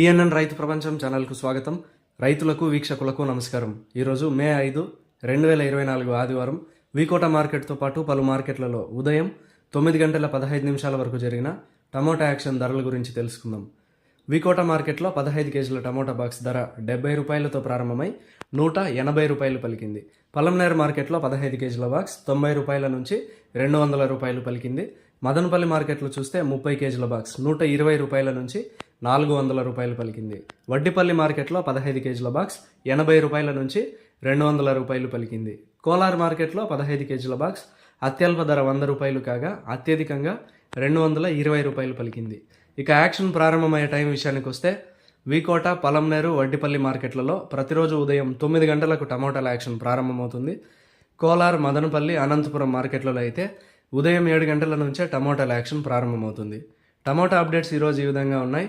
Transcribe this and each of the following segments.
PNN రైతు ప్రపంచం ఛానల్కు స్వాగతం. రైతులకు వీక్షకులకు నమస్కారం. ఈరోజు మే ఐదు రెండు వేల ఇరవై నాలుగు ఆదివారం వీకోట మార్కెట్తో పాటు పలు మార్కెట్లలో ఉదయం తొమ్మిది గంటల పదహైదు నిమిషాల వరకు జరిగిన టమోటా యాక్షన్ ధరల గురించి తెలుసుకుందాం. వీకోట మార్కెట్లో పదహైదు కేజీల టమోటా బాక్స్ ధర డెబ్బై రూపాయలతో ప్రారంభమై నూట ఎనభై రూపాయలు పలికింది. పలంనేర్ మార్కెట్లో పదహైదు కేజీల బాక్స్ తొంభై రూపాయల నుంచి రెండు వందల రూపాయలు పలికింది. మదనపల్లి మార్కెట్లో చూస్తే ముప్పై కేజీల బాక్స్ నూట ఇరవై రూపాయల నుంచి నాలుగు వందల రూపాయలు పలికింది. వడ్డిపల్లి మార్కెట్లో పదహైదు కేజీల బాక్స్ ఎనభై రూపాయల నుంచి రెండు వందల రూపాయలు పలికింది. కోలార్ మార్కెట్లో పదహైదు కేజీల బాక్స్ అత్యల్ప ధర వంద రూపాయలు కాగా అత్యధికంగా రెండు వందల ఇరవై రూపాయలు పలికింది. ఇక యాక్షన్ ప్రారంభమయ్యే టైం విషయానికి వస్తే వీకోట పలంనేరు వడ్డిపల్లి మార్కెట్లలో ప్రతిరోజు ఉదయం తొమ్మిది గంటలకు టమోటాల యాక్షన్ ప్రారంభమవుతుంది. కోలార్ మదనపల్లి అనంతపురం మార్కెట్లలో అయితే ఉదయం ఏడు గంటల నుంచే టమోటాల యాక్షన్ ప్రారంభమవుతుంది. టమోటా అప్డేట్స్ ఈరోజు ఈ విధంగా ఉన్నాయి.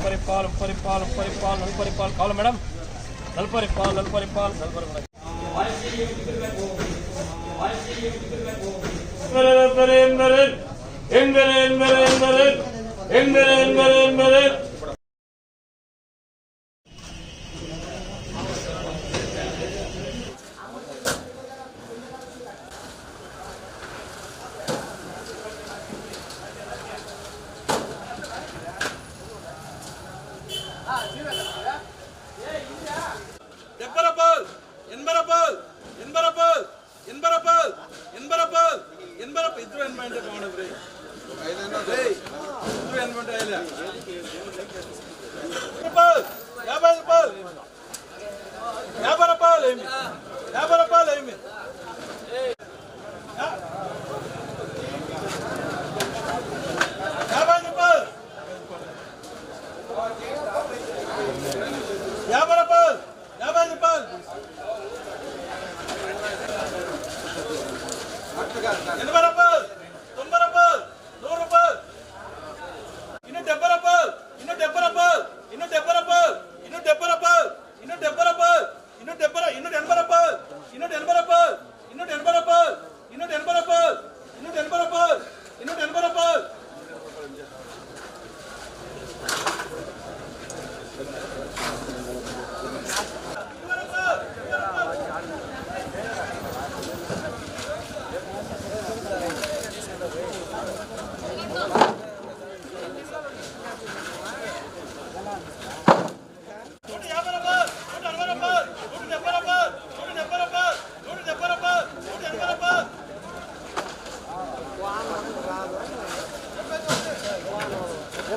பரிப்பால் பரிப்பால் பரிப்பால் நல்பரிப்பால் காலம் மேடம் நல்பரிப்பால் நல்பரிப்பால் நல்பரி மேடம் எங்கள் எங்கள் எங்கள் எங்கள் எங்கள் எங்கள் எங்கள் ಎಂಟು ಮಾಡಿದ್ರಿ ಏನು ಗಂಟೆ ಇಲ್ಲ ವ್ಯಾಪಾರ ವ್ಯಾಪಾರ